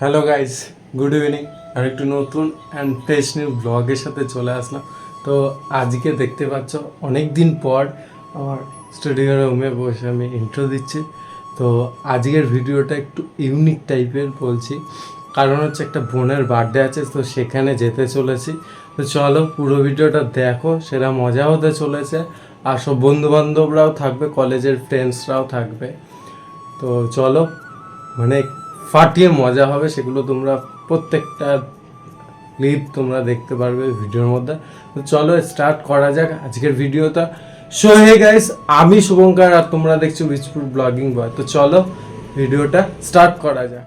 Hello guys good evening আর একটু নতুন অ্যান্ড ফ্রেশ নিউ ব্লগের সাথে চলে আসলাম। তো আজকে দেখতে পাচ্ছ অনেক দিন পর আমার স্টুডিও রুমে বসে আমি ইন্ট্রো দিচ্ছি। তো আজকের ভিডিওটা একটু ইউনিক টাইপের বলছি। কারণ হচ্ছে একটা বোনের বার্থডে আছে, তো সেখানে যেতে চলেছি। তো চলো, পুরো ভিডিওটা দেখো সেটা মজা হতে চলেছে। আর সব বন্ধু বান্ধবরাও থাকবে কলেজের ফ্রেন্ডসরাও থাকবে। তো চলো মানে ফাটিয়ে মজা হবে, সেগুলো তোমরা প্রত্যেকটা ক্লিপ তোমরা দেখতে পারবে ভিডিওর মধ্যে। তো চলো স্টার্ট করা যাক আজকের ভিডিওটা। সো হে গাইস আমি শুভঙ্কর আর তোমরা দেখছ বিচপুর ব্লগিং বয় তো চলো ভিডিওটা স্টার্ট করা যাক।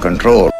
control